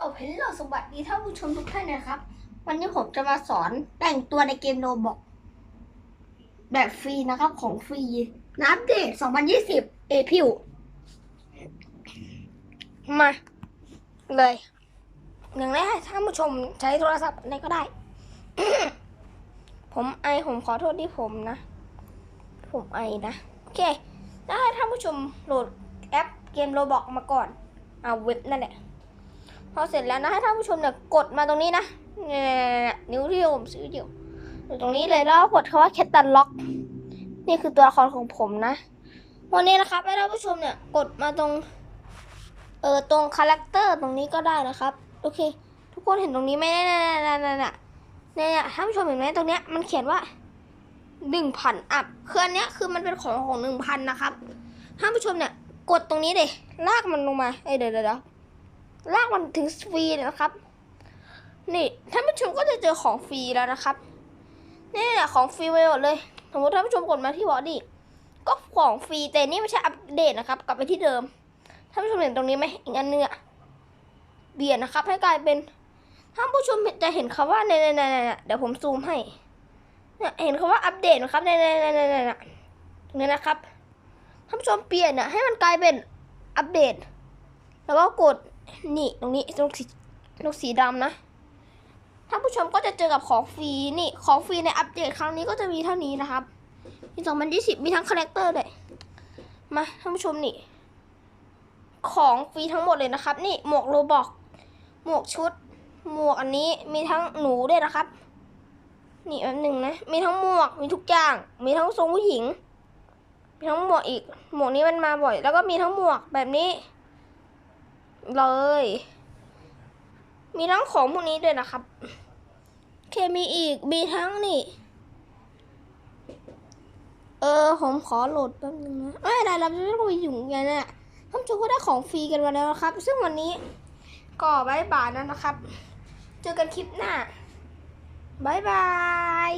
เอาเพลโลสวัสดีท่านผู้ชมทุกท่านนะครับ วันนี้ผมจะมาสอนแต่งตัวในเกมโรบอก แบบฟรีนะครับของฟรีนะอัปเดต2020 เอพิวมา เลย อย่างแรกให้ท่านผู้ชมใช้โทรศัพท์อะไรก็ได้ ผมไอผมขอโทษที่ผมนะ ผมไอนะ โอเคแล้วให้ท่านผู้ชมโหลดแอปเกมโรบอกมาก่อน เอาเว็บนั่นแหละ พอเสร็จแล้วนะให้ท่านผู้ชมเนี่ยกดมาตรงนี้นะเนี่ยนิ้วที่ผมซื้ออยู่อยู่ตรงนี้เลยแล้วกดคำว่าแคตตาล็อก นี่คือตัวละครของผมนะวันนี้นะครับให้ท่านผู้ชมเนี่ยกดมาตรงเออตรงคาแรคเตอร์ตรงนี้ก็ได้นะครับโอเค ทุกคนเห็นตรงนี้ไหมเนี่ยเนี่ยเนี่ยเนี่ยท่านผู้ชมเห็นไหมตรงเนี้ยมันเขียนว่าหนึ่งพันอัพคืออันเนี้ยคือมันเป็นของของหนึ่งพันนะครับท่านผู้ชมเนี่ยกดตรงนี้เลยลากมันลงมาเอ้ยเดดเดี๋ยวเดี๋ยว ลากมันถึงฟรีนะครับ นี่ท่านผู้ชมก็จะเจอของฟรีแล้วนะครับนี่แหละของฟรีไปหมดเลยสมมติท่านผู้ชมกดมาที่วอดี้ก็ของฟรีแต่นี่ไม่ใช่อัปเดตนะครับ กลับไปที่เดิมท่านผู้ชมเห็นตรงนี้ไหมอีกอันเนื้อะเปลี่ยนนะครับ ให้กลายเป็นท่านผู้ชมจะเห็นคำว่าในในในในเดี๋ยวผมซูมให้เนี่ยเห็นคำว่าอัปเดตไหมครับในในในในในตรงนี้นะครับท่านผู้ชมเปลี่ยนเนี่ยให้มันกลายเป็นอัปเดต แล้วก็กดนี่ตรงนี้ตรงสีตรงสีดำนะท่านผู้ชมก็จะเจอกับของฟรีนี่ของฟรีในอัปเดตครั้งนี้ก็จะมีเท่านี้นะครับมี2020 มีทั้งคาแรคเตอร์ด้วยมาท่านผู้ชมนี่ ของฟรีทั้งหมดเลยนะครับ นี่หมวกโรบอกหมวกชุด หมวกอันนี้มีทั้งหนูด้วยนะครับ นี่อันหนึ่งนะ มีทั้งหมวกมีทุกอย่าง มีทั้งทรงผู้หญิง มีทั้งหมวกอีก หมวกนี้มันมาบ่อย แล้วก็มีทั้งหมวกแบบนี้ เลย มีทั้งของพวกนี้ด้วยนะครับ เคมีอีก มีทั้งนี่ เออ ผมขอโหลดแป๊บนึงนะไม่ได้เราจะไม่ต้องไปยุ่งกันน่ะท่านผู้ชมก็ได้ของฟรีกันมาแล้วนะครับ ซึ่งวันนี้ก็บายบายแล้วนะครับ เจอกันคลิปหน้าบายบาย